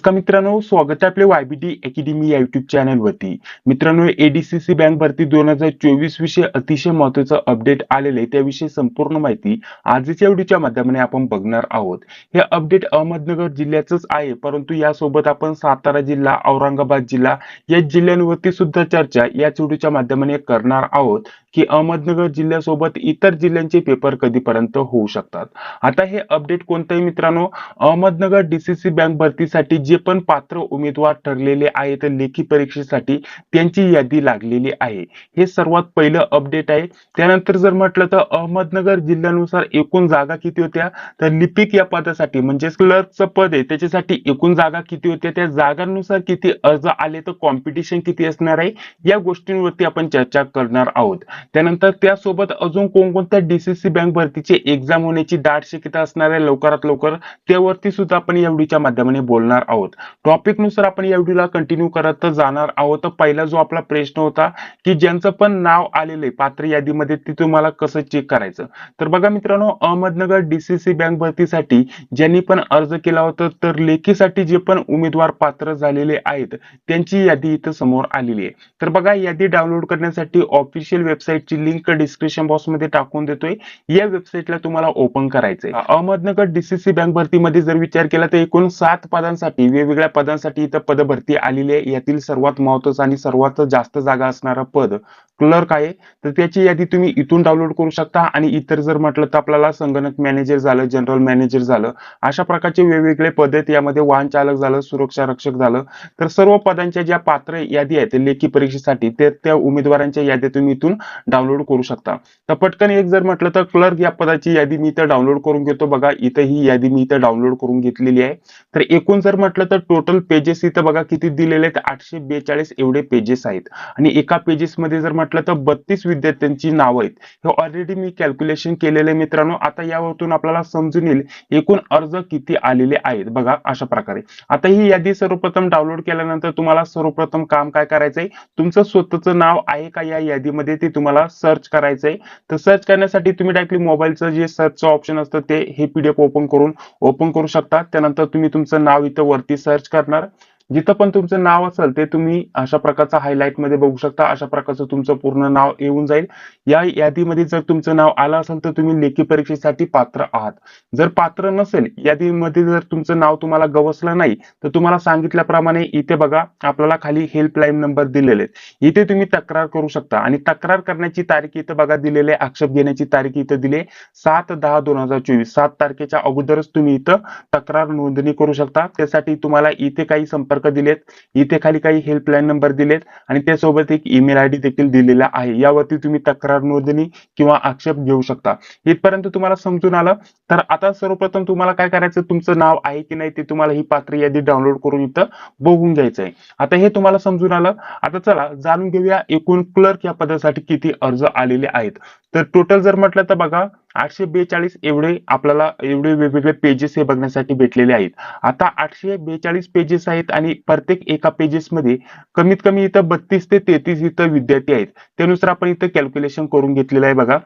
नमस्कार मित्रांनो स्वागत आहे आपले वायबीटी अकॅडमी या युट्यूब चॅनलवरती मित्रांनो एडीसीसी बँक भरती दोन हजार चोवीस विषय अतिशय महत्वाचं अपडेट आलेले त्याविषयी संपूर्ण माहिती आजच्या व्हिडिओच्या माध्यमाने आपण बघणार आहोत. हे अपडेट अहमदनगर जिल्ह्याचंच आहे परंतु यासोबत आपण सातारा जिल्हा औरंगाबाद जिल्हा या जिल्ह्यांवरती सुद्धा चर्चा याच व्हिडिओच्या माध्यमाने करणार आहोत. की अहमदनगर जिल्ह्यासोबत इतर जिल्ह्यांचे पेपर कधीपर्यंत होऊ शकतात. आता हे अपडेट कोणतंही मित्रांनो? अहमदनगर डीसीसी बँक भरतीसाठी जे पण पात्र उमेदवार ठरलेले आहेत लेखी परीक्षेसाठी त्यांची यादी लागलेली आहे. हे सर्वात पहिलं अपडेट आहे. त्यानंतर जर म्हटलं तर अहमदनगर जिल्ह्यानुसार एकूण जागा किती होत्या? तर लिपिक या पदासाठी म्हणजे क्लर्कचं पद आहे त्याच्यासाठी एकूण जागा किती होत्या? त्या जागांनुसार किती अर्ज आले तर कॉम्पिटिशन किती असणार आहे? या गोष्टींवरती आपण चर्चा करणार आहोत. त्यानंतर त्यासोबत अजून कोणकोणत्या डीसीसी बँक भरतीची एक्झाम होण्याची दाट शक्यता असणार आहे लवकरात लवकर त्यावरती सुद्धा आपण या व्हिडिओच्या माध्यमाने बोलणार आहोत. टॉपिकनुसार आपण या व्हिडिओला कंटिन्यू करत जाणार आहोत. तर पहिला जो आपला प्रश्न होता की ज्यांचं पण नाव आलेलं आहे पात्र यादीमध्ये ते तुम्हाला कसं चेक करायचं? तर बघा मित्रांनो अहमदनगर डीसीसी बँक भरतीसाठी ज्यांनी पण अर्ज केला होता तर लेखीसाठी जे पण उमेदवार पात्र झालेले आहेत त्यांची यादी इथं समोर आलेली आहे. तर बघा यादी डाउनलोड करण्यासाठी ऑफिशियल वेबसाईट वेबसाईटची लिंक डिस्क्रिप्शन बॉक्समध्ये टाकून देतोय. या वेबसाईटला तुम्हाला ओपन करायचंय. अहमदनगर डीसीसी बँक भरतीमध्ये जर विचार केला तर एकूण सात पदांसाठी वेगवेगळ्या पदांसाठी इथं पद भरती आलेली आहे. यातील सर्वात महत्वाचं आणि सर्वात जास्त जागा असणारं पद क्लर्क आहे तर त्याची यादी तुम्ही इथून डाउनलोड करू शकता. आणि इतर जर म्हटलं तर आपल्याला संगणक मॅनेजर झालं जनरल मॅनेजर झालं अशा प्रकारचे वेगवेगळे पद आहेत यामध्ये वाहन चालक झालं सुरक्षा रक्षक झालं. तर सर्व पदांच्या ज्या पात्र यादी आहेत लेखी परीक्षेसाठी ते त्या उमेदवारांच्या याद्या तुम्ही इथून डाउनलोड करू शकता. तर पटकन एक जर म्हटलं तर क्लर्क या पदाची यादी मी इथं डाउनलोड करून घेतो. बघा इथं ही यादी मी इथं डाउनलोड करून घेतलेली आहे. तर एकूण जर म्हटलं तर टोटल पेजेस इथं बघा किती दिलेले आहेत आठशे बेचाळीस एवढे पेजेस आहेत. आणि एका पेजेस मध्ये जर म्हटलं तर बत्तीस विद्यार्थ्यांची नावं आहेत. हे ऑलरेडी मी कॅल्क्युलेशन केलेले मित्रांनो. आता यावरतून आपल्याला समजून येईल एकूण अर्ज किती आलेले आहेत. बघा अशा प्रकारे. आता ही यादी सर्वप्रथम डाउनलोड केल्यानंतर तुम्हाला सर्वप्रथम काम काय करायचंय? तुमचं स्वतःचं नाव आहे का या यादीमध्ये? ते तुम्हाला सर्च करायचंय. तर सर्च करण्यासाठी तुम्ही डायरेक्टली मोबाईलचं जे सर्चचं ऑप्शन असतं ते हे पीडीएफ ओपन करून ओपन करू शकता. त्यानंतर तुम्ही तुमचं नाव इथं वरती सर्च करणार. जिथं पण तुमचं नाव असेल ते तुम्ही अशा प्रकारचं हायलाईटमध्ये बघू शकता अशा प्रकारचं तुमचं पूर्ण नाव येऊन जाईल. या यादीमध्ये जर तुमचं नाव आलं असेल तर तुम्ही लेखी परीक्षेसाठी पात्र आहात. जर पात्र नसेल यादीमध्ये जर तुमचं नाव तुम्हाला गवसलं नाही तर तुम्हाला सांगितल्याप्रमाणे इथे बघा आपल्याला खाली हेल्पलाईन नंबर दिलेले आहेत. इथे तुम्ही तक्रार करू शकता. आणि तक्रार करण्याची तारीख इथं बघा दिलेली आहे आक्षेप घेण्याची तारीख इथं दिली सात दहा दोन हजार चोवीस सात तारखेच्या अगोदरच तुम्ही इथं तक्रार नोंदणी करू शकता. त्यासाठी तुम्हाला इथे काही संपर्क दिलेत. इथे खाली काही हेल्पलाईन नंबर दिलेत आणि त्यासोबत एक ईमेल आय डी देखील दिलेला आहे. यावरती तुम्ही तक्रार नोंदणी किंवा आक्षेप घेऊ शकता. इथपर्यंत तुम्हाला समजून आलं. तर आता सर्वप्रथम तुम्हाला काय करायचं? तुमचं नाव आहे की नाही ते तुम्हाला ही पात्र यादी डाउनलोड करून इथं बघून घ्यायचं आहे आता हे तुम्हाला समजून आलं. आता चला जाणून घेऊया एकूण क्लर्क या पदासाठी किती अर्ज आलेले आहेत. तर टोटल जर म्हटलं तर बघा आठशे बेचाळीस एवढे आपल्याला एवढे वेगवेगळे पेजेस हे बघण्यासाठी भेटलेले आहेत. आता आठशे बेचाळीस पेजेस आहेत आणि प्रत्येक एका पेजेस मध्ये कमीत कमी इथं बत्तीस ते तेहतीस इथं विद्यार्थी आहेत. त्यानुसार आपण इथं कॅल्क्युलेशन करून घेतलेलं आहे बघा.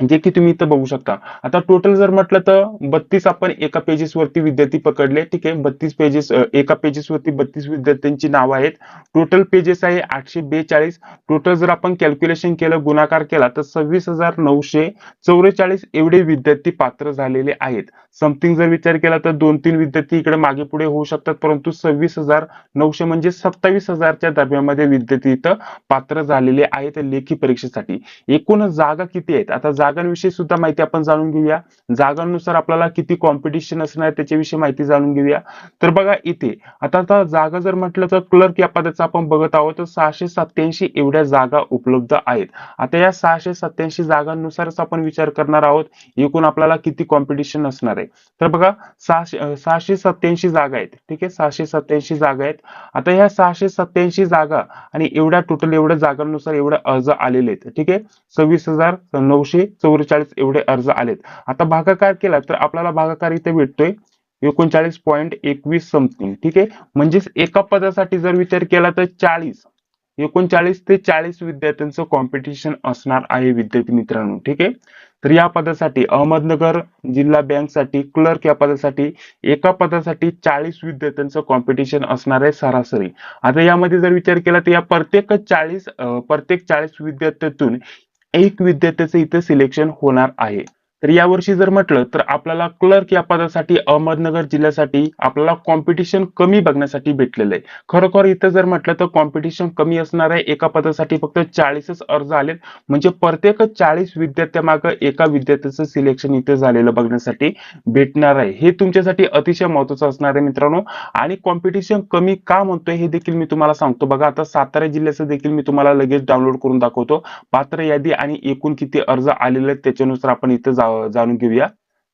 जे की तुम्ही इथं बघू शकता. आता टोटल जर म्हटलं तर बत्तीस आपण एका पेजेस वरती विद्यार्थी पकडले ठीक आहे? बत्तीस पेजेस एका पेजेस वरती बत्तीस विद्यार्थ्यांची नावं आहेत. टोटल पेजेस आहे आठशे बेचाळीस. टोटल जर आपण कॅल्क्युलेशन केलं गुणाकार केला तर सव्वीस हजार नऊशे चौवेचाळीस एवढे विद्यार्थी पात्र झालेले आहेत. समथिंग जर विचार केला तर दोन तीन विद्यार्थी इकडे मागे पुढे होऊ शकतात परंतु सव्वीस हजार नऊशे म्हणजे सत्तावीस हजारच्या दरम्यानमध्ये विद्यार्थी इथं पात्र झालेले आहेत लेखी परीक्षेसाठी. एकूण जागा किती आहेत? आता जागांविषयी सुद्धा माहिती आपण जाणून घेऊया. जागांनुसार आपल्याला किती कॉम्पिटिशन असणार त्याच्याविषयी माहिती जाणून घेऊया. तर बघा इथे आता आता जागा जर म्हटलं तर क्लर्क या पदाचं आपण बघत आहोत तर सहाशे सत्याऐंशी एवढ्या जागा उपलब्ध आहेत. आता या सहाशे सत्याऐंशी जागांनुसारच आपण विचार करणार आहोत एकूण आपल्याला किती कॉम्पिटिशन असणार आहे. तर बघा सहाशे सहाशे सत्याऐंशी जागा आहेत. ठीक आहे? सहाशे सत्याऐंशी जागा आहेत. आता ह्या सहाशे सत्याऐंशी जागा आणि एवढ्या टोटल एवढ्या जागांनुसार एवढे अर्ज आलेले आहेत. ठीक आहे? सव्वीस हजार नऊशे चौवेचाळीस एवढे अर्ज आलेत. आता भागाकार केला तर आपल्याला भागाकार इथे भेटतोय. एकोणचाळीस पॉईंट एकवीस समथिंग ठीक आहे? म्हणजेच एका पदासाठी जर विचार केला तर चाळीस. एकोणचाळीस ते चाळीस विद्यार्थ्यांचं कॉम्पिटिशन असणार आहे विद्यार्थी मित्रांनो ठीक आहे? तर या पदासाठी अहमदनगर जिल्हा बँकसाठी क्लर्क या पदासाठी एका पदासाठी चाळीस विद्यार्थ्यांचं कॉम्पिटिशन असणार आहे सरासरी. आता यामध्ये जर विचार केला तर या प्रत्येक चाळीस प्रत्येक चाळीस विद्यार्थ्यातून एक विद्यार्थ्याचं इथे सिलेक्शन होणार आहे. तर यावर्षी जर म्हटलं तर आपल्याला क्लर्क या पदासाठी अहमदनगर जिल्ह्यासाठी आपल्याला कॉम्पिटिशन कमी बघण्यासाठी भेटलेलं आहे. खरोखर इथं जर म्हटलं तर कॉम्पिटिशन कमी असणार आहे. एका पदासाठी फक्त चाळीसच अर्ज आलेत. म्हणजे प्रत्येक चाळीस विद्यार्थ्यामागं एका विद्यार्थ्याचं सिलेक्शन इथे झालेलं बघण्यासाठी भेटणार आहे. हे तुमच्यासाठी अतिशय महत्वाचं असणार आहे मित्रांनो. आणि कॉम्पिटिशन कमी का म्हणतोय हे देखील मी तुम्हाला सांगतो. बघा आता सातारा जिल्ह्याचं देखील मी तुम्हाला लगेच डाउनलोड करून दाखवतो. पात्र यादी आणि एकूण किती अर्ज आलेले आहेत त्याच्यानुसार आपण इथं जावं जाणून घेऊया.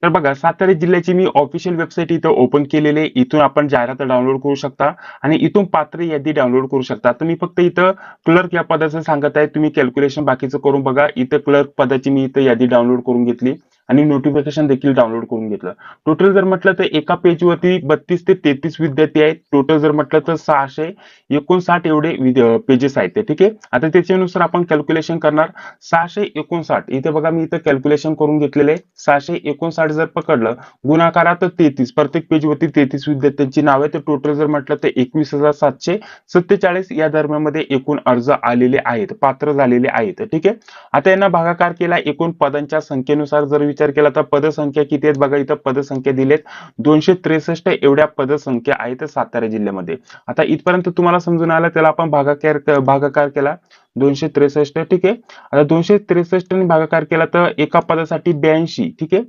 तर बघा सातारा जिल्ह्याची मी ऑफिशियल वेबसाईट इथं ओपन केलेली आहे. इथून आपण जाहिरात डाउनलोड करू शकता आणि इथून पात्र यादी डाउनलोड करू शकता. तर मी फक्त इथं क्लर्क या पदाचं सांगत आहे. तुम्ही कॅल्क्युलेशन बाकीचं करून बघा. इथं क्लर्क पदाची मी इथं यादी डाउनलोड करून घेतली. आणि नोटिफिकेशन देखील डाउनलोड करून घेतलं. टोटल जर म्हटलं तर एका पेजवरती बत्तीस ते तेहतीस विद्यार्थी आहेत. टोटल जर म्हटलं तर सहाशे एकोणसाठ एवढे पेजेस आहेत ते ठीक आहे? आता त्याच्यानुसार आपण कॅल्क्युलेशन करणार. सहाशे एकोणसाठ इथे बघा मी इथं कॅल्क्युलेशन करून घेतलेले सहाशे एकोणसाठ जर पकडलं गुणाकारात तेहतीस प्रत्येक पेजवरती तेहतीस विद्यार्थ्यांची नाव आहे तर टोटल जर म्हटलं तर एकवीस हजार सातशे सत्तेचाळीस या दरम्यानमध्ये एकूण अर्ज आलेले आहेत पात्र झालेले आहेत ठीक आहे? आता यांना भागाकार केला एकूण पदांच्या संख्येनुसार जर विचार केला तर पदसंख्या किती आहेत? बघा इथं पदसंख्या दिलेत. दोनशे त्रेसष्ट एवढ्या पदसंख्या आहेत सातारा जिल्ह्यामध्ये. आता इथपर्यंत तुम्हाला समजून आलं त्याला आपण भागाकार भागाकार केला. दोनशे त्रेसष्ट ठीक आहे? आता दोनशे त्रेसष्ट ने भागाकार केला तर एका पदासाठी ब्याऐंशी ठीक आहे?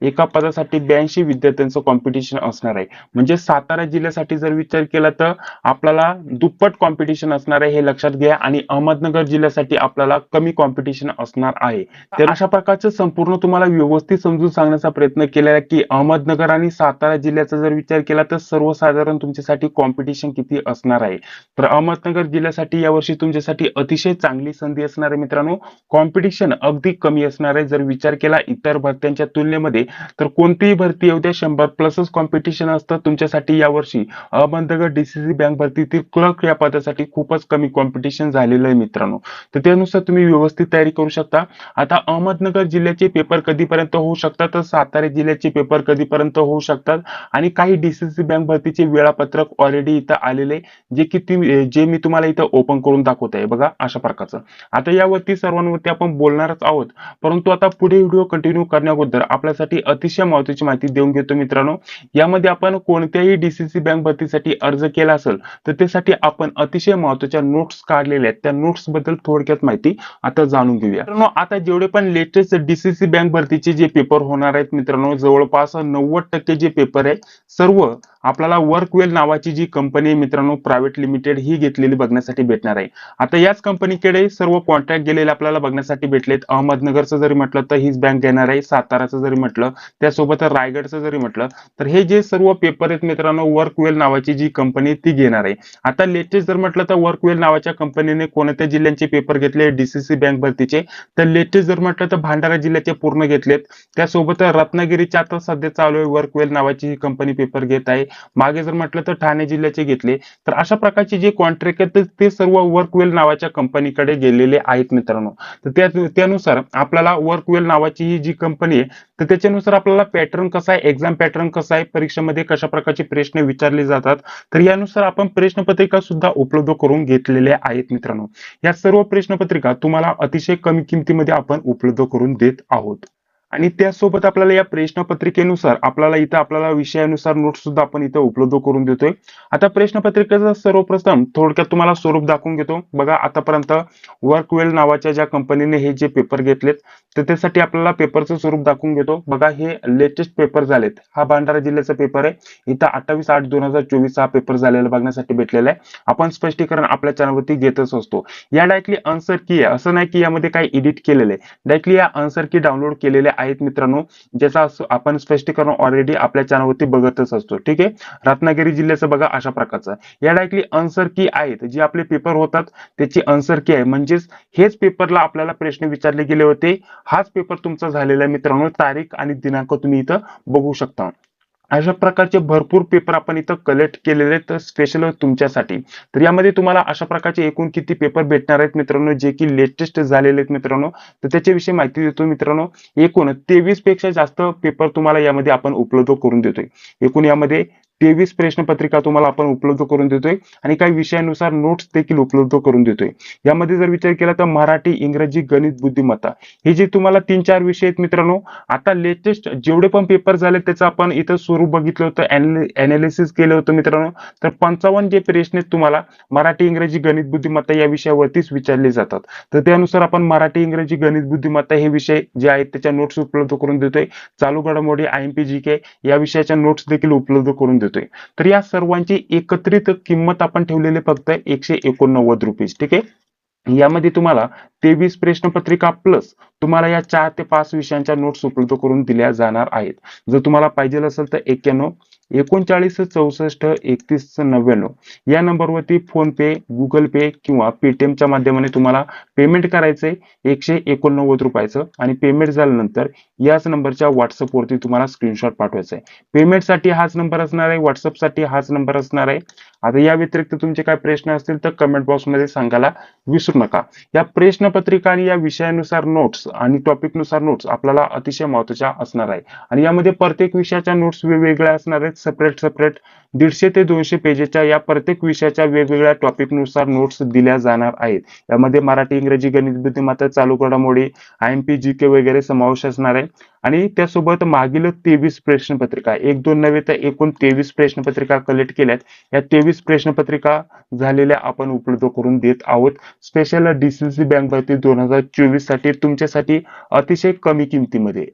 एका पदासाठी ब्याऐंशी विद्यार्थ्यांचं कॉम्पिटिशन असणार आहे. म्हणजे सातारा जिल्ह्यासाठी जर विचार केला तर आपल्याला दुप्पट कॉम्पिटिशन असणार आहे हे लक्षात घ्या आणि अहमदनगर जिल्ह्यासाठी आपल्याला कमी कॉम्पिटिशन असणार आहे. तर अशा प्रकारचं संपूर्ण तुम्हाला व्यवस्थित समजून सांगण्याचा प्रयत्न केलेला आहे की अहमदनगर आणि सातारा जिल्ह्याचा जर विचार केला तर सर्वसाधारण तुमच्यासाठी कॉम्पिटिशन किती असणार आहे? तर अहमदनगर जिल्ह्यासाठी यावर्षी तुमच्यासाठी अतिशय चांगली संधी असणार आहे मित्रांनो. कॉम्पिटिशन अगदी कमी असणार आहे. जर विचार केला इतर भरत्यांच्या तुलनेमध्ये तर कोणतीही भरती येऊ द्या शंभर प्लसच कॉम्पिटिशन असतं तुमच्यासाठी यावर्षी. अहमदनगर डीसीसी बँक भरतीतील क्लर्क या पदासाठी खूपच कमी कॉम्पिटिशन झालेलं आहे मित्रांनो. तर त्यानुसार तुम्ही व्यवस्थित तयारी करू शकता. आता अहमदनगर जिल्ह्याचे पेपर कधीपर्यंत होऊ शकतात? तर सातारा जिल्ह्याचे पेपर कधीपर्यंत होऊ शकतात? आणि काही डीसीसी बँक भरतीचे वेळापत्रक ऑलरेडी इथं आलेले जे की तुम्ही जे मी तुम्हाला इथं ओपन करून दाखवत आहे. बघा अशा प्रकारचं. आता यावरती सर्वांवरती आपण बोलणारच आहोत. परंतु आता पुढे व्हिडिओ कंटिन्यू करण्याबद्दल आपल्यासाठी अतिशय महत्वाची माहिती देऊन घेतो मित्रांनो. यामध्ये आपण कोणत्याही डीसीसी बँक भरतीसाठी अर्ज केला असेल तर त्यासाठी आपण अतिशय महत्त्वाच्या नोट्स काढलेल्या आहेत. त्या नोट्सबद्दल थोडक्यात माहिती आता जाणून घेऊया. मित्रांनो आता जेवढे पण लेटेस्ट डीसीसी बँक भरतीचे जे पेपर होणार आहेत मित्रांनो जवळपास नव्वद टक्के जे पेपर आहेत सर्व आपल्याला वर्कवेल नावाची जी कंपनी मित्रांनो प्रायव्हेट लिमिटेड ही घेतलेली बघण्यासाठी भेटणार आहे. आता याच कंपनीकडे सर्व कॉन्ट्रॅक्ट गेलेले आपल्याला बघण्यासाठी भेटलेत. अहमदनगरचं जरी म्हटलं तर हीच बँक घेणार आहे. साताराचं जरी म्हटलं त्यासोबत रायगडचं जरी म्हटलं तर हे जे सर्व पेपर आहेत मित्रांनो वर्कवेल नावाची जी कंपनी ती घेणार आहे. आता लेटेस्ट जर म्हटलं तर वर्कवेल नावाच्या कंपनीने कोणत्या जिल्ह्यांचे पेपर घेतले? डीसीसी बँक भरतीचे. तर लेटेस्ट जर म्हटलं तर भंडारा जिल्ह्याचे पूर्ण घेतलेत. त्यासोबत रत्नागिरीच्या आता सध्या चालू आहे वर्कवेल नावाची ही कंपनी पेपर घेत आहे. मागे जर म्हटलं तर ठाणे जिल्ह्याचे घेतले तर अशा प्रकारचे जे कॉन्ट्रॅक्ट आहेत ते सर्व वर्कवेल नावाच्या कंपनीकडे गेलेले आहेत मित्रांनो. तर त्या त्यानुसार आपल्याला वर्कवेल नावाची ही जी कंपनी आहे तर त्याच्यानुसार आपल्याला पॅटर्न कसा आहे एक्झाम पॅटर्न कसा आहे परीक्षेमध्ये कशा प्रकारचे प्रश्न विचारले जातात तर यानुसार आपण प्रश्नपत्रिका सुद्धा उपलब्ध करून घेतलेल्या आहेत मित्रांनो. या सर्व प्रश्नपत्रिका तुम्हाला अतिशय कमी किमतीमध्ये आपण उपलब्ध करून देत आहोत. आणि त्यासोबत आपल्याला या प्रश्नपत्रिकेनुसार आपल्याला इथं आपल्याला विषयानुसार नोट सुद्धा आपण इथं उपलब्ध करून देतोय. आता प्रश्नपत्रिकेचं सर्वप्रथम थोडक्यात तुम्हाला स्वरूप दाखवून घेतो. बघा आतापर्यंत वर्कवेल नावाच्या ज्या कंपनीने हे जे पेपर घेतलेत तर त्यासाठी आपल्याला पेपरचं स्वरूप दाखवून घेतो. बघा हे लेटेस्ट पेपर झालेत. हा भंडारा जिल्ह्याचा पेपर आहे. इथं अठ्ठावीस आठ दोन हजार चोवीस हा पेपर झालेला बघण्यासाठी भेटलेला आहे. आपण स्पष्टीकरण आपल्या चॅनलवरती घेतच असतो. या डायरेक्टली आन्सर की आहे. असं नाही की यामध्ये काही एडिट केलेलं आहे. डायरेक्टली या आन्सर की डाउनलोड केलेल्या आहेत मित्रांनो ज्याचा आपण स्पष्टीकरण ऑलरेडी आपल्या चॅनलवरती बघतच असतो. ठीक आहे? रत्नागिरी जिल्ह्याचं बघा अशा प्रकारचं. या डायरेक्टली आन्सर की आहेत. जे आपले पेपर होतात त्याची आन्सर की आहे. म्हणजेच हेच पेपरला आपल्याला प्रश्न विचारले गेले होते. हाच पेपर तुमचा झालेला आहे मित्रांनो. तारीख आणि दिनांक तुम्ही इथं बघू शकता. अशा प्रकारचे भरपूर पेपर आपण इथं कलेक्ट केलेले आहेत स्पेशल तुमच्यासाठी. तर यामध्ये तुम्हाला अशा प्रकारचे एकूण किती पेपर भेटणार आहेत मित्रांनो जे की लेटेस्ट झालेले आहेत मित्रांनो. तर त्याच्याविषयी माहिती देतो मित्रांनो. एकूण तेवीसपेक्षा जास्त पेपर तुम्हाला यामध्ये आपण उपलब्ध करून देतोय. एकूण यामध्ये तेवीस प्रश्नपत्रिका तुम्हाला आपण उपलब्ध करून देतोय आणि काही विषयानुसार नोट्स देखील उपलब्ध करून देतोय. यामध्ये जर विचार केला तर मराठी इंग्रजी गणित बुद्धिमत्ता हे जे तुम्हाला तीन चार विषय आहेत मित्रांनो आता लेटेस्ट जेवढे पण पेपर झाले त्याचं आपण इथं स्वरूप बघितलं होतं अनालिसिस केलं होतं मित्रांनो. तर पंचावन्न जे प्रश्न आहेत तुम्हाला मराठी इंग्रजी गणित बुद्धिमत्ता या विषयावरतीच विचारले जातात. तर त्यानुसार आपण मराठी इंग्रजी गणित बुद्धिमत्ता हे विषय जे आहेत त्याच्या नोट्स उपलब्ध करून देतोय. चालू घडामोडी I M P G K या विषयाच्या नोट्स देखील उपलब्ध करून देतो देतोय. तर या सर्वांची एकत्रित किंमत आपण ठेवलेली फक्त एकशे एकोणनव्वद रुपीज ठीक आहे? यामध्ये तुम्हाला तेवीस प्रश्नपत्रिका प्लस तुम्हाला या चार ते पाच विषयांच्या नोट्स उपलब्ध करून दिल्या जाणार आहेत. जर तुम्हाला पाहिजे असेल तर एक्क्याण्णव एकोणचाळीस चौसष्ट एकतीस नव्याण्णव. या नंबरवरती फोन पे गुगल पे किंवा पेटीएमच्या माध्यमाने तुम्हाला पेमेंट करायचंय. एकशे एकोणनव्वद रुपयाचं आणि पेमेंट झाल्यानंतर याच नंबरच्या व्हॉट्सअपवरती तुम्हाला स्क्रीनशॉट पाठवायचा आहे पेमेंटसाठी हाच नंबर असणार आहे व्हॉट्सअपसाठी हाच नंबर असणार आहे. आता या व्यतिरिक्त तुमचे काय प्रश्न असतील तर कमेंट बॉक्समध्ये सांगायला विसरू नका. या प्रश्नपत्रिका आणि या विषयानुसार नोट्स आणि टॉपिकनुसार नोट्स आपल्याला अतिशय महत्त्वाच्या असणार आहे. आणि यामध्ये प्रत्येक विषयाच्या नोट्स वेगवेगळ्या असणार आहेत. सेपरेट सेपरेट दीडशे ते दोनशे पेजेसच्या या प्रत्येक विषयाच्या वेगवेगळ्या टॉपिकनुसार नोट्स दिल्या जाणार आहेत. यामध्ये मराठी इंग्रजी गणित बुद्धिमत्ता चालू घडामोडी I M P G K वगैरे समावेश असणार आहे. आणि त्यासोबत मागील तेवीस प्रश्नपत्रिका एक दोन नव्हे तर एकूण तेवीस प्रश्नपत्रिका कलेक्ट केल्यात. या तेवीस प्रश्नपत्रिका झालेल्या आपण उपलब्ध करून देत आहोत. स्पेशल डीसीसी बँक भरती दोन हजार चोवीससाठी तुमच्यासाठी अतिशय कमी किमतीमध्ये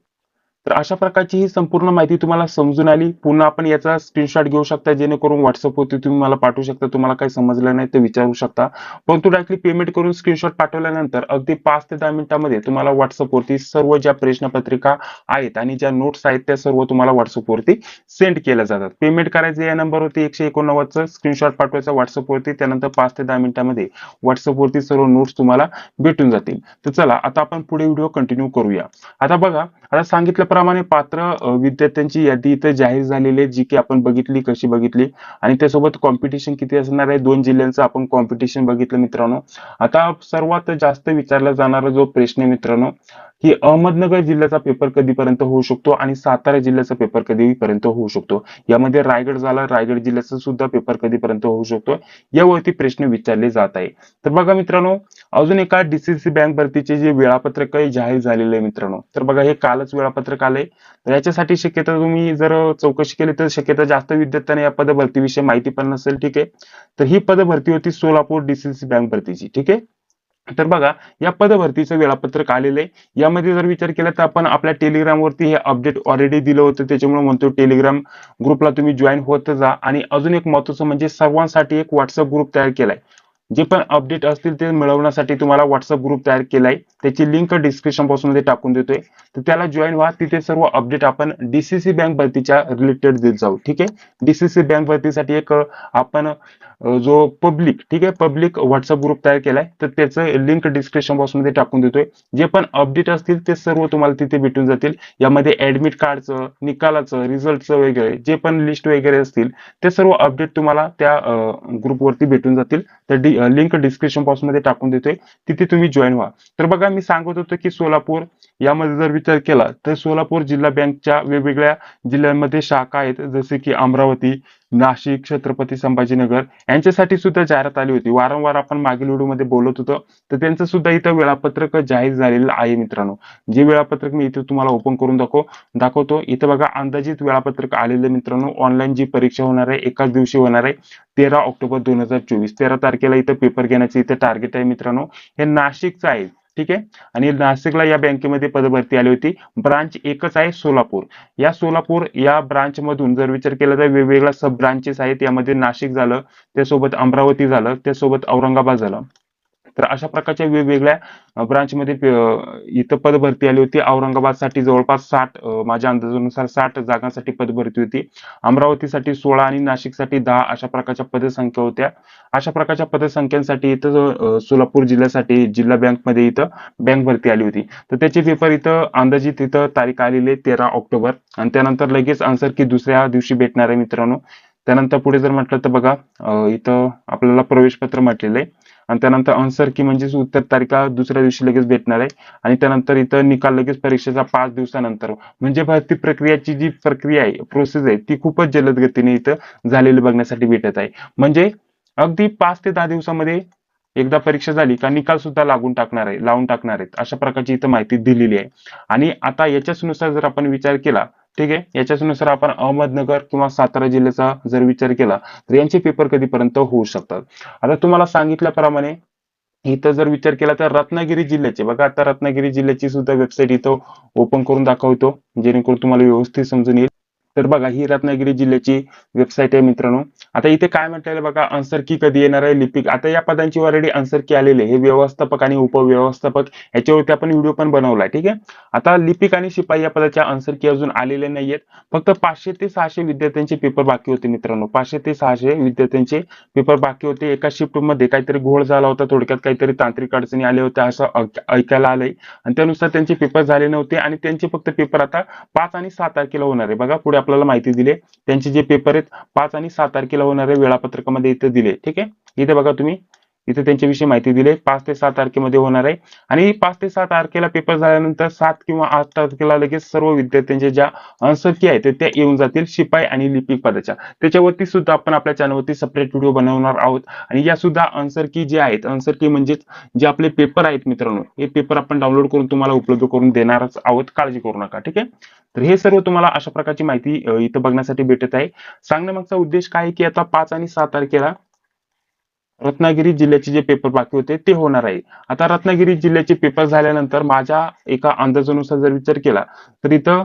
तर अशा प्रकारची ही संपूर्ण माहिती तुम्हाला समजून आली. पुन्हा आपण याचा स्क्रीनशॉट घेऊ शकता जेणेकरून व्हॉट्सअपवरती तुम्ही मला पाठवू शकता. तुम्हाला काही समजलं नाही तर विचारू शकता. परंतु डायरेक्टली पेमेंट करून स्क्रीनशॉट पाठवल्यानंतर अगदी पाच ते दहा मिनिटांमध्ये तुम्हाला व्हॉट्सअपवरती सर्व ज्या प्रश्नपत्रिका आहेत आणि ज्या नोट्स आहेत त्या सर्व तुम्हाला व्हॉट्सअपवरती सेंड केल्या जातात. पेमेंट करायचं या नंबरवरती एकशे एकोणनव्वदचं स्क्रीनशॉट पाठवायचा व्हॉट्सअपवरती त्यानंतर पाच ते दहा मिनिटांमध्ये व्हॉट्सअपवरती सर्व नोट्स तुम्हाला भेटून जातील. तर चला आता आपण पुढे व्हिडिओ कंटिन्यू करूया. आता बघा आता सांगितल्याप्रमाणे पात्र विद्यार्थ्यांची यादी इथं जाहीर झालेली आहे जी की आपण बघितली कशी बघितली. आणि त्यासोबत कॉम्पिटिशन किती असणार आहे दोन जिल्ह्यांचं आपण कॉम्पिटिशन बघितलं मित्रांनो. आता सर्वात जास्त विचारला जाणारा जो प्रश्न आहे मित्रांनो की अहमदनगर जिल्ह्याचा पेपर कधीपर्यंत होऊ शकतो आणि सातारा जिल्ह्याचा पेपर कधीपर्यंत होऊ शकतो? यामध्ये रायगड झाला रायगड जिल्ह्याचा सुद्धा पेपर कधीपर्यंत होऊ शकतो? यावरती प्रश्न विचारले जात आहे. तर बघा मित्रांनो अजून एका डीसीसी बँक भरतीचे जे वेळापत्रक जाहीर झालेलं आहे मित्रांनो. तर बघा हे काल कालच वेळापत्रक आले तर याच्यासाठी शक्यता तुम्ही जर चौकशी केली तर शक्यता जास्त विद्यार्थ्यांना या पदभरतीविषयी माहिती पण नसेल ठीक आहे? तर ही पदभरती होती सोलापूर डीसीसी बँक भरतीची ठीक आहे? तर बघा या पदभरतीचं वेळापत्रक आलेलं आहे. यामध्ये जर विचार केला तर आपण आपल्या टेलिग्राम वरती हे अपडेट ऑलरेडी दिलं होतं. त्याच्यामुळे म्हणतो टेलिग्राम ग्रुपला तुम्ही जॉईन होत जा. आणि अजून एक महत्वाचं म्हणजे सर्वांसाठी एक व्हॉट्सअप ग्रुप तयार केलाय. जे पण अपडेट असतील ते मिळवण्यासाठी तुम्हाला व्हॉट्सअप ग्रुप तयार केलाय. त्याची लिंक डिस्क्रिप्शन बॉक्समध्ये टाकून देतोय. तर त्याला जॉईन व्हा. तिथे सर्व अपडेट आपण डीसीसी बँक भरतीच्या रिलेटेड देत जाऊ. ठीक आहे? डीसीसी बँक भरतीसाठी एक आपण जो पब्लिक ठीक आहे? पब्लिक व्हॉट्सअप ग्रुप तयार केलाय. तर त्याचं लिंक डिस्क्रिप्शन बॉक्समध्ये टाकून देतोय. जे पण अपडेट असतील ते सर्व तुम्हाला तिथे भेटून जातील. यामध्ये ऍडमिट कार्डचं निकालाचं रिझल्टचं वगैरे जे पण लिस्ट वगैरे असतील ते सर्व अपडेट तुम्हाला त्या ग्रुपवरती भेटून जातील. तर लिंक डिस्क्रिप्शन बॉक्समध्ये टाकून देतोय. तिथे तुम्ही जॉईन व्हा. तर बघा मी सांगत होतो की सोलापूर यामध्ये जर विचार केला तर सोलापूर जिल्हा बँकच्या वेगवेगळ्या जिल्ह्यांमध्ये शाखा आहेत जसे की अमरावती नाशिक छत्रपती संभाजीनगर यांच्यासाठी सुद्धा जाहिरात आली होती. वारंवार आपण मागील व्हिडिओमध्ये बोलत होतो. तर त्यांचं सुद्धा इथं वेळापत्रक जाहीर झालेलं आहे मित्रांनो. जे वेळापत्रक मी इथे तुम्हाला ओपन करून दाखव दाखवतो. इथं बघा अंदाजित वेळापत्रक आलेलं मित्रांनो ऑनलाईन जी परीक्षा होणार आहे एकाच दिवशी होणार आहे तेरा ऑक्टोबर दोन हजार चोवीस. तेरा तारखेला इथं पेपर घेण्याचे इथं टार्गेट आहे मित्रांनो. हे नाशिकचं आहे. ठीक आहे? आणि नाशिकला या बँकेमध्ये पदभरती आली होती. ब्रांच एकच आहे सोलापूर. या सोलापूर या ब्रांच मधून जर विचार केला तर वेगवेगळ्या सब ब्रांचेस आहेत. यामध्ये नाशिक झालं त्यासोबत अमरावती झालं त्यासोबत औरंगाबाद झालं. तर अशा प्रकारच्या वेगवेगळ्या ब्रांचमध्ये इथं पदभरती आली होती. औरंगाबादसाठी जवळपास साठ माझ्या अंदाजानुसार साठ जागांसाठी पदभरती होती. अमरावतीसाठी सोळा आणि नाशिकसाठी दहा अशा प्रकारच्या पदसंख्या होत्या. अशा प्रकारच्या पदसंख्यांसाठी इथं सोलापूर जिल्ह्यासाठी जिल्हा बँकमध्ये इथं बँक भरती आली होती. तर त्याचे पेपर इथं अंदाजित इथं तारीख आलेली आहे तेरा ऑक्टोबर. आणि त्यानंतर लगेच आन्सर की दुसऱ्या दिवशी भेटणार आहे मित्रांनो. त्यानंतर पुढे जर म्हटलं तर बघा इथं आपल्याला प्रवेशपत्र म्हटलेलं आहे. आणि त्यानंतर आन्सर की म्हणजेच उत्तर तारिका दुसऱ्या दिवशी लगेच भेटणार आहे. आणि त्यानंतर इथं निकाल लगेच परीक्षेचा पाच दिवसानंतर. म्हणजे भरती प्रक्रियाची जी प्रक्रिया आहे प्रोसेस आहे ती खूपच जलद गतीने इथं झालेली बघण्यासाठी भेटत आहे. म्हणजे अगदी पाच ते दहा दिवसामध्ये एकदा परीक्षा झाली का निकाल सुद्धा लागून टाकणार आहे लावून टाकणार आहेत अशा प्रकारची इथं माहिती दिलेली आहे. आणि आता याच्याच नुसार जर आपण विचार केला ठीक आहे? याच्यानुसार आपण अहमदनगर किंवा सातारा जिल्ह्याचा जर विचार केला तर यांचे पेपर कधीपर्यंत होऊ शकतात? आता तुम्हाला सांगितल्याप्रमाणे इथं जर विचार केला तर रत्नागिरी जिल्ह्याचे बघा आता रत्नागिरी जिल्ह्याची सुद्धा वेबसाईट इथं ओपन करून दाखवतो जेणेकरून तुम्हाला व्यवस्थित समजून येईल. तर बघा ही रत्नागिरी जिल्ह्याची वेबसाईट आहे मित्रांनो. आता इथे काय म्हटलेलं बघा आन्सर की कधी येणार आहे लिपिक. आता या पदांची ऑलरेडी आन्सर की आलेले हे व्यवस्थापक आणि उपव्यवस्थापक याच्यावरती आपण व्हिडिओ पण बनवलाय ठीक आहे? आता लिपिक आणि शिपाई या पदाच्या आन्सर की अजून आलेले नाहीयेत. फक्त पाचशे ते सहाशे विद्यार्थ्यांचे पेपर बाकी होते मित्रांनो. पाचशे ते सहाशे विद्यार्थ्यांचे पेपर बाकी होते. एका शिफ्टमध्ये काहीतरी घोळ झाला होता थोडक्यात काहीतरी तांत्रिक अडचणी आल्या होत्या असं ऐकायला आलंय. आणि त्यानुसार त्यांचे पेपर झाले नव्हते आणि त्यांचे फक्त पेपर आता पाच आणि सात तारखेला होणार आहे. बघा पुढे आपल्याला माहिती दिली त्यांचे जे पेपर आहेत पाच आणि सात तारखेला होणारे वेळापत्रकामध्ये इथे दिले. ठीक आहे? इथे बघा तुम्ही. इथे त्यांच्याविषयी माहिती दिली पाच ते सात तारखेमध्ये होणार आहे. आणि पाच ते सात तारखेला पेपर झाल्यानंतर सात किंवा आठ तारखेला लगेच सर्व विद्यार्थ्यांच्या ज्या आन्सर की आहेत त्या येऊन जातील शिपाई आणि लिपिक पदाच्या. त्याच्यावरती सुद्धा आपण आपल्या चॅनलवरती सपरेट व्हिडिओ बनवणार आहोत. आणि या सुद्धा आन्सर की जे आहेत आन्सर की म्हणजेच जे आपले पेपर आहेत मित्रांनो हे पेपर आपण डाउनलोड करून तुम्हाला उपलब्ध करून देणारच आहोत. काळजी करू नका ठीक आहे? तर हे सर्व तुम्हाला अशा प्रकारची माहिती इथं बघण्यासाठी भेटत आहे. सांगण्यामागचा उद्देश काय की आता पाच आणि सात तारखेला रत्नागिरी जिल्ह्याचे जे पेपर बाकी होते ते होणार आहे. आता रत्नागिरी जिल्ह्याचे पेपर झाल्यानंतर माझ्या एका अंदाजानुसार जर विचार केला तर इथं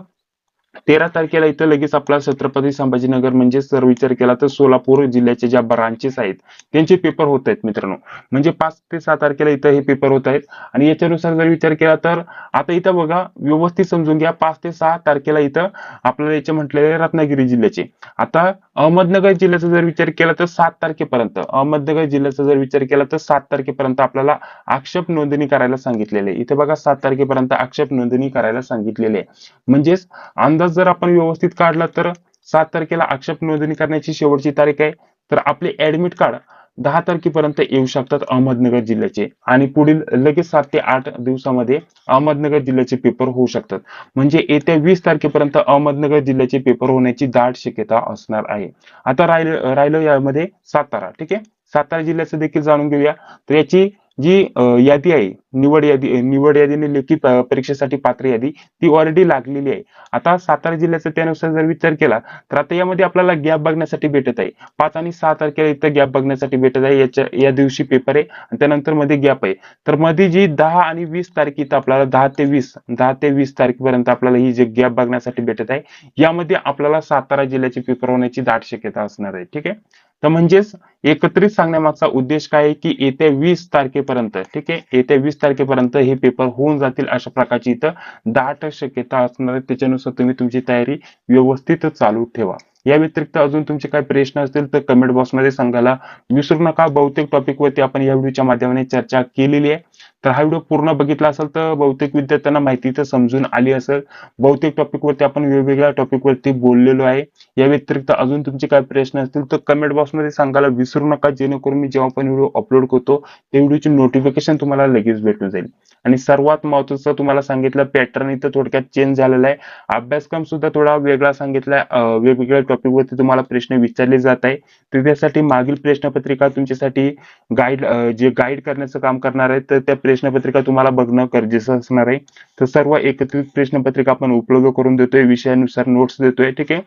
तेरा तारखेला इथं लगेच आपला छत्रपती संभाजीनगर म्हणजे जर विचार केला तर सोलापूर जिल्ह्याचे ज्या ब्रांचेस आहेत त्यांचे पेपर होत आहेत मित्रांनो. म्हणजे पाच ते सहा तारखेला इथं हे पेपर होत आहेत. आणि याच्यानुसार जर विचार केला तर आता इथं बघा व्यवस्थित समजून घ्या पाच ते सहा तारखेला इथं आपल्याला याचे म्हटलेले रत्नागिरी जिल्ह्याचे. आता अहमदनगर जिल्ह्याचा जर विचार केला तर सात तारखेपर्यंत अहमदनगर जिल्ह्याचा जर विचार केला तर सात तारखेपर्यंत आपल्याला आक्षेप नोंदणी करायला सांगितलेले. इथे बघा सात तारखेपर्यंत आक्षेप नोंदणी करायला सांगितलेले. म्हणजेच अंदाज जर आपण व्यवस्थित काढला तर सात तारखेला आक्षेप नोंदणी करण्याची शेवटची तारीख आहे. तर आपले ऍडमिट कार्ड दहा तारखेपर्यंत येऊ शकतात अहमदनगर जिल्ह्याचे. आणि पुढील लगेच सात ते आठ दिवसामध्ये अहमदनगर जिल्ह्याचे पेपर होऊ शकतात. म्हणजे येत्या वीस तारखेपर्यंत अहमदनगर जिल्ह्याचे पेपर होण्याची दाट शक्यता असणार आहे. आता राहिलं राहिलं यामध्ये सातारा ठीक आहे? सातारा जिल्ह्याचं देखील जाणून घेऊया. तर याची जी यादी आहे निवड यादी निवड यादीने लेखी परीक्षेसाठी पात्र यादी ती ऑलरेडी लागलेली आहे. आता सातारा जिल्ह्याचा त्यानुसार जर विचार केला तर आता यामध्ये आपल्याला गॅप बघण्यासाठी भेटत आहे. पाच आणि सहा तारखेला इथं गॅप बघण्यासाठी भेटत आहे याच्या या दिवशी पेपर आहे आणि त्यानंतरमध्ये गॅप आहे. तर मध्ये जी दहा आणि वीस तारीख इथं आपल्याला दहा ते वीस दहा ते वीस तारखेपर्यंत आपल्याला ही जे गॅप बघण्यासाठी भेटत आहे यामध्ये आपल्याला सातारा जिल्ह्याचे पेपर होण्याची दाट शक्यता असणार आहे. ठीक आहे? तर म्हणजेच एकत्रित सांगण्यामागचा उद्देश काय आहे की येत्या वीस तारखेपर्यंत ठीक आहे? येत्या वीस तारखेपर्यंत हे पेपर होऊन जातील अशा प्रकारची इथं दाट शक्यता असणार आहे त्याच्यानुसार तुम्ही तुमची तयारी व्यवस्थित चालू ठेवा. या व्यतिरिक्त अजून तुमचे काही प्रश्न असतील तर कमेंट बॉक्समध्ये सांगायला विसरू नका. बहुतेक टॉपिक वरती आपण या व्हिडिओच्या माध्यमाने चर्चा केलेली आहे. तर हा व्हिडिओ पूर्ण बघितला असेल तर बहुतेक विद्यार्थ्यांना माहिती तर समजून आली असेल. बहुतेक टॉपिक वरती आपण वेगवेगळ्या टॉपिक वरती बोललेलो आहे. या व्यतिरिक्त अजून तुमचे काय प्रश्न असतील तर कमेंट बॉक्समध्ये सांगायला विसरू नका. जेणेकरून मी जेव्हा पण व्हिडिओ अपलोड करतो ते व्हिडिओची नोटिफिकेशन तुम्हाला लगेच भेटून जाईल. आणि सर्वात महत्वाचं तुम्हाला सांगितलं पॅटर्न इथं थोडक्यात चेंज झालेला आहे. अभ्यासक्रम सुद्धा थोडा वेगळा सांगितलाय वेगवेगळ्या टॉपिक वरती तुम्हाला प्रश्न विचारले जात आहे. तर त्यासाठी मागील प्रश्नपत्रिका तुमच्यासाठी गाईड जे गाईड करण्याचं काम करणार आहे तर त्या प्रश्नपत्रिका तुम्हाला बघणं गरजेचं असणार आहे. तर सर्व एकत्रित प्रश्नपत्रिका आपण उपलब्ध करून देतोय विषयानुसार नोट्स देतोय ठीक आहे?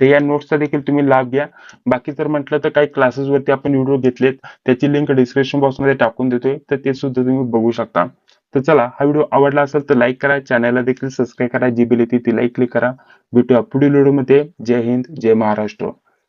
तर या नोट्सचा देखील तुम्ही लाभ घ्या. बाकी जर म्हटलं तर काही क्लासेस वरती आपण व्हिडिओ घेतलेत त्याची लिंक डिस्क्रिप्शन बॉक्समध्ये टाकून देतोय तर ते सुद्धा तुम्ही बघू शकता. तर चला हा व्हिडिओ आवडला असेल तर लाईक करा चॅनलला देखील सबस्क्राईब करा जी बिल ती लाईक क्लिक करा. भेटूया पुढील व्हिडिओमध्ये जय हिंद जय महाराष्ट्र.